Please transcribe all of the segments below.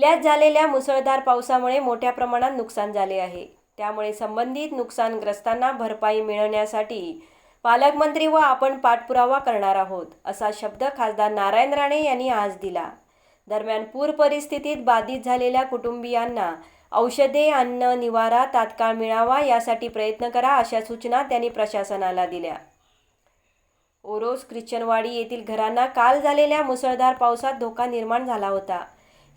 जिल्ह्यात झालेल्या मुसळधार पावसामुळे मोठ्या प्रमाणात नुकसान झाले आहे. त्यामुळे संबंधित नुकसानग्रस्तांना भरपाई मिळवण्यासाठी पालकमंत्री व आपण पाठपुरावा करणार आहोत असा शब्द खासदार नारायण राणे यांनी आज दिला. दरम्यान पूर परिस्थितीत बाधित झालेल्या कुटुंबियांना औषधे अन्न निवारा तात्काळ मिळावा यासाठी प्रयत्न करा अशा सूचना त्यांनी प्रशासनाला दिल्या. ओरोस ख्रिश्चनवाडी येथील घरांना काल झालेल्या मुसळधार पावसात धोका निर्माण झाला होता.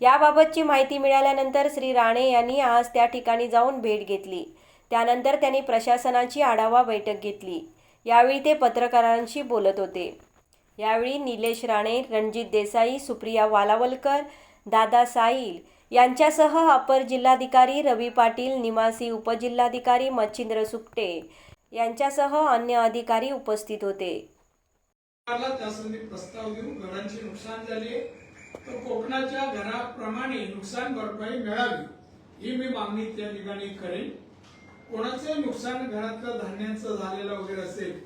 याबाबतची माहिती मिळाल्यानंतर श्री राणे यांनी आज त्या ठिकाणी जाऊन भेट घेतली. त्यानंतर त्यांनी प्रशासनाची आढावा बैठक घेतली. यावेळी ते पत्रकारांशी बोलत होते. यावेळी निलेश राणे रणजित देसाई सुप्रिया वालावलकर दादा साईल यांच्यासह अपर जिल्हाधिकारी रवी पाटील निवासी उपजिल्हाधिकारी मच्छिंद्र सुकटे यांच्यासह अन्य अधिकारी उपस्थित होते. प्रस्ताव देऊन घरांचे नुकसान झाले. तर कोकणाच्या घराप्रमाणे नुकसान भरपाई मिळावी ही मी मागणी त्या ठिकाणी करेन. कोणाचे नुकसान घरातलं धान्यांचं झालेलं वगैरे असेल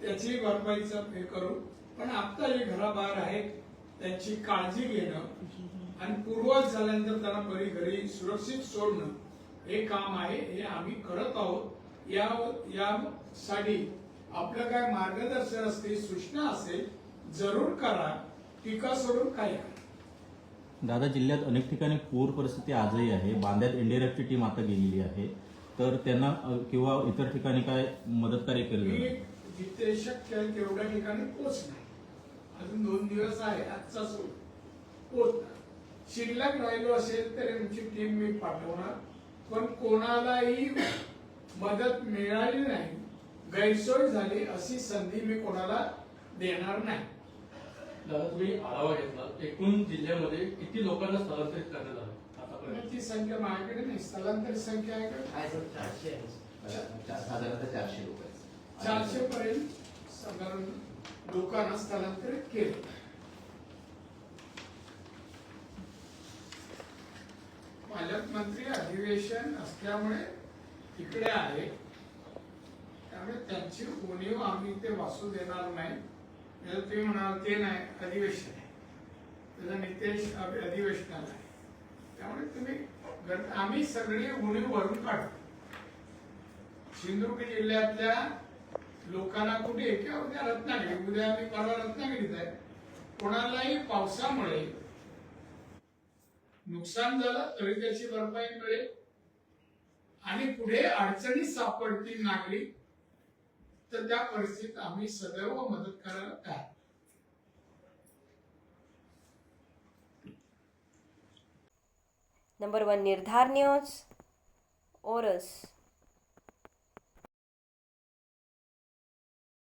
त्याची भरपाईचं हे करू. पण आता जे घराबाहेर आहेत त्यांची काळजी घेणं आणि पूर्वज झाल्यानंतर त्यांना बरी घरी सुरक्षित सोडणं हे काम आहे हे आम्ही करत आहोत. या यासाठी आपलं काय मार्गदर्शन असते सूचना असेल जरूर करा. टीका सोडून काय करा दादा जिल्ह्यात अनेक ठिकाणी पूर परिस्थिती आजही आहे. बांद्यात एनडीआरएफची टीम आता गेलेली आहे. तर त्यांना अ, किंवा इतर ठिकाणी काय मदत कार्य केलं मी जिथे शक्य आहे तेवढ्या ठिकाणी पोचणार अजून दोन दिवस आहे आजचा सोड पोचणार शिल्लक राहिलो असेल तर आमची टीम मी पाठवणार. पण कोणालाही मदत मिळाली नाही गैरसोय झाली अशी संधी मी कोणाला देणार नाही. दादा तुम्ही आढावा घेतला. एकूण जिल्ह्यामध्ये किती लोकांना स्थलांतरित करण्यात आलं? आतापर्यंत ती संख्या माझ्याकडे नाही. स्थलांतरित संख्या आहे का? चारशे साधारणतः चारशे लोक आहेत. चारशे पर्यंत साधारण लोकांना स्थलांतरित केलं. पालकमंत्री अधिवेशन असल्यामुळे तिकडे आहे. त्यामुळे त्यांची उणीव आम्ही ते वाचू देणार नाही. त्याला तुम्ही म्हणाल ते नाही अधिवेशन आहे. त्याचा नितेश अधिवेशनाला आहे. त्यामुळे तुम्ही आम्ही सगळी उणीव भरून काढतो सिंधुदुर्ग जिल्ह्यातल्या लोकांना कुठे किंवा उद्या रत्नागिरी उद्या आम्ही परवा रत्नागिरीत आहे. कोणालाही पावसामुळे नुकसान झालं तरी त्याची भरपाई मिळेल. आणि पुढे अडचणी सापडतील नागरिक तर त्या परिस्थितीत आम्ही सदैव मदत करायला तयार. Number one Nirdhar news Oras